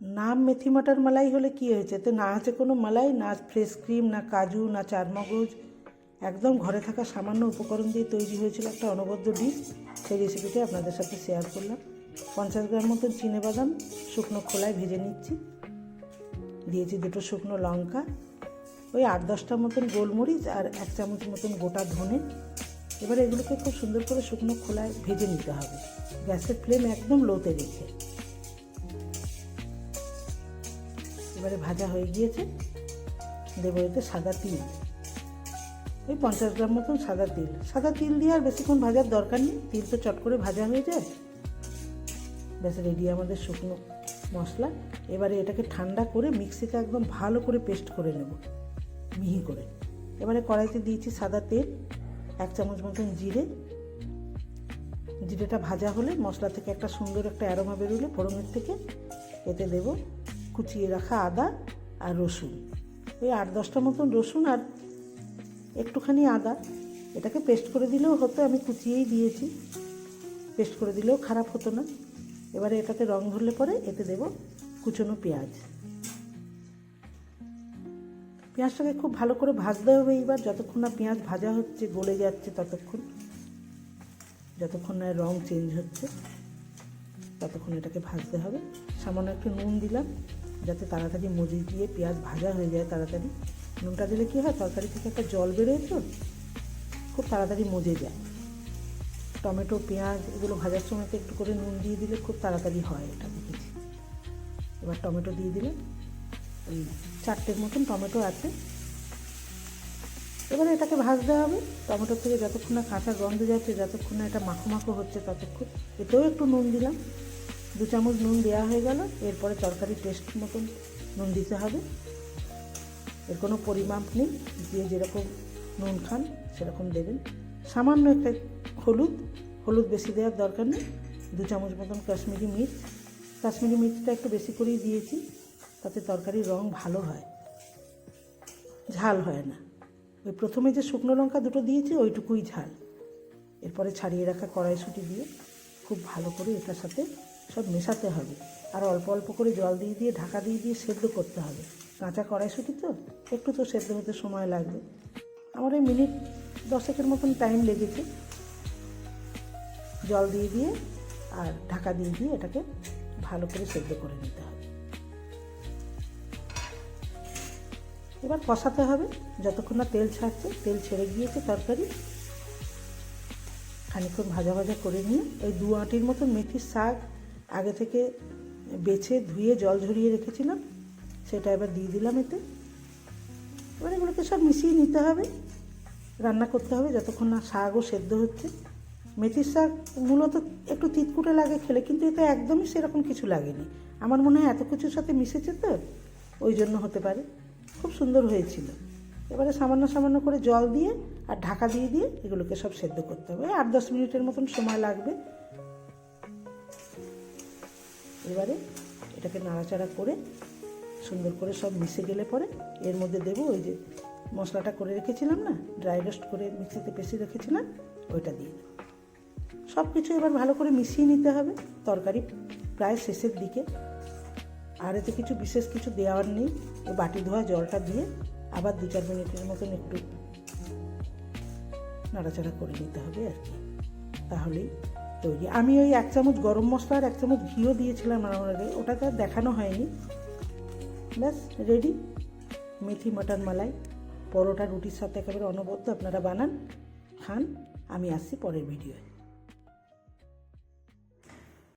নাম মেথি মটর মালাই হলে কি হয়েছে? তো না আছে কোনো মালাই, না ফ্রেশ ক্রিম না কাজু, না চারমগজ একদম ঘরে থাকা সামান্য উপকরণ দিয়ে তৈরি হয়েছিল একটা অনবদ্য ডিশ সেই রেসিপিটি আপনাদের সাথে শেয়ার করলাম। পঞ্চাশ গ্রাম মতন চিনে বাদাম শুকনো খোলায় ভেজে নিচ্ছি। দিয়েছি দুটো শুকনো লঙ্কা, ওই আট দশটা মতন গোলমরিচ আর এক চামচ মতন গোটা ধনে। এবার এগুলোকে খুব সুন্দর করে শুকনো খোলায় ভেজে নিতে হবে। গ্যাসের ফ্লেম একদম লোতে রেখে। এবারে ভাজা হয়ে গিয়েছে। দেবো এতে সাদা তিল। ওই পঞ্চাশ গ্রাম মতন সাদা তিল। সাদা তিল দিয়ে আর বেশিক্ষণ ভাজার দরকার নেই। তিল তো চট করে ভাজা হয়ে যায়। ব্যাস রেডি আমাদের শুকনো মশলা। এবারে এটাকে ঠান্ডা করে মিক্সিতে একদম ভালো করে পেস্ট করে নেব। মিহি করে। এবারে কড়াইতে দিয়েছি সাদা তেল, এক চামচ মতন জিরে। জিরেটা ভাজা হলে মশলা থেকে একটা সুন্দর একটা অ্যারোমা বেরোলে ফোড়নের থেকে। এতে দেব কুচিয়ে রাখা আদা আর রসুন। ওই আট দশটা মতন রসুন আর একটুখানি আদা। এটাকে পেস্ট করে দিলেও হতো, আমি কুচিয়েই দিয়েছি। পেস্ট করে দিলেও খারাপ হতো না। এবারে এটাতে রং ধরলে পরে এতে দেব কুচনো পেঁয়াজ। পেঁয়াজটাকে খুব ভালো করে ভাজতে হবে এইবার, যতক্ষণ না পেঁয়াজ ভাজা হচ্ছে, গলে যাচ্ছে ততক্ষণ। যতক্ষণ না রং চেঞ্জ হচ্ছে, ততক্ষণ এটাকে ভাজতে হবে। সামান্য একটু নুন দিলাম। যাতে তাড়াতাড়ি মজি দিয়ে পেঁয়াজ ভাজা হয়ে যায় তাড়াতাড়ি। নুনটা দিলে কী হয়? তরকারি থেকে একটা জল বেরোয় তো, খুব তাড়াতাড়ি মজে যায়। টমেটো, পেঁয়াজ এগুলো ভাজার সময় একটু করে নুন দিয়ে দিলে খুব তাড়াতাড়ি হয় এটা দেখেছি। এবার টমেটো দিয়ে দিলে ওই চারটের মতন টমেটো আছে। এবারে এটাকে ভাজতে হবে। টমেটোর থেকে যতক্ষণ না কাঁচা গন্ধ যাচ্ছে, যতক্ষণ না এটা মাখো মাখো হচ্ছে, ততক্ষণ এতেও একটু নুন দিলাম। দু চামচ নুন দেওয়া হয়ে গেল, এরপরে তরকারি টেস্ট মতন নুন দিতে হবে। এর কোনো পরিমাপ নেই দিয়ে যেরকম নুন খান সেরকম দেবেন। সামান্য একটা হলুদ হলুদ বেশি দেওয়ার দরকার নেই, দু চামচ মতন কাশ্মীরি মির্চ। কাশ্মীরি মির্চটা একটু বেশি করেই দিয়েছি, তাতে তরকারির রং ভালো হয়। ঝাল হয় না। ওই প্রথমে যে শুকনো লঙ্কা দুটো দিয়েছি, ওইটুকুই ঝাল। এরপরে ছাড়িয়ে রাখা কড়াইশুঁটি দিয়ে খুব ভালো করে এটার সাথে সব মেশাতে হবে। আর অল্প অল্প করে জল দিয়ে দিয়ে, ঢাকা দিয়ে দিয়ে সেদ্ধ করতে হবে। কাঁচা কড়াইশুঁটি তো, একটু তো সেদ্ধ হতে সময় লাগবে। আমার এই মিনিট দশেকের মতন টাইম লেগেছে। জল দিয়ে দিয়ে আর ঢাকা দিয়ে দিয়ে এটাকে ভালো করে সেদ্ধ করে নিতে হবে। এবার কষাতে হবে। যতক্ষণ না তেল ছাড়ছে, তেল ছেড়ে গিয়েছে তরকারি খানিক্ষণ ভাজা ভাজা করে নিয়ে ওই দু আঁটির মতন মেথির শাক আগে থেকে বেছে ধুয়ে জল ঝরিয়ে রেখেছিলাম, সেটা এবার দিয়ে দিলাম এতে। এবার এগুলোকে সব মিশিয়ে নিতে হবে, রান্না করতে হবে যতক্ষণ না শাকও সেদ্ধ হচ্ছে। মেথির শাক মূলত একটু তিতকুটে লাগে খেলে, কিন্তু এতে একদমই সেরকম কিছু লাগেনি। আমার মনে হয় এত কিছুর সাথে মিশেছে তো, ওই জন্য হতে পারে। খুব সুন্দর হয়েছিল। এবারে সামান্য সামান্য করে জল দিয়ে আর ঢাকা দিয়ে দিয়ে এগুলোকে সব সেদ্ধ করতে হবে। আট দশ মিনিটের মতন সময় লাগবে। এবারে এটাকে নাড়াচাড়া করে সুন্দর করে সব মিশে গেলে পরে এর মধ্যে দেবো ওই যে মশলাটা করে রেখেছিলাম না ড্রাই রোস্ট করে মিক্সিতে পেশি রেখেছিলাম, ওইটা দিয়ে সব কিছু এবার ভালো করে মিশিয়ে নিতে হবে, তরকারি প্রায় শেষের দিকে। আর এতে কিছু বিশেষ কিছু দেওয়ার নেই ওই বাটি ধোয়া জলটা দিয়ে আবার দু চার মিনিটের মতন একটু নাড়াচাড়া করে নিতে হবে আর কি। তাহলেই তৈরি। আমি ওই এক চামচ গরম মশলা আর এক চামচ ঘিও দিয়েছিলাম আমার আগে। ওটা তো আর দেখানো হয়নি। ব্যাস রেডি মেথি, মটন, মালাই, পরোটা, রুটির সাথে একেবারে অনবদ্য আপনারা বানান, খান। আমি আসছি পরের ভিডিওয়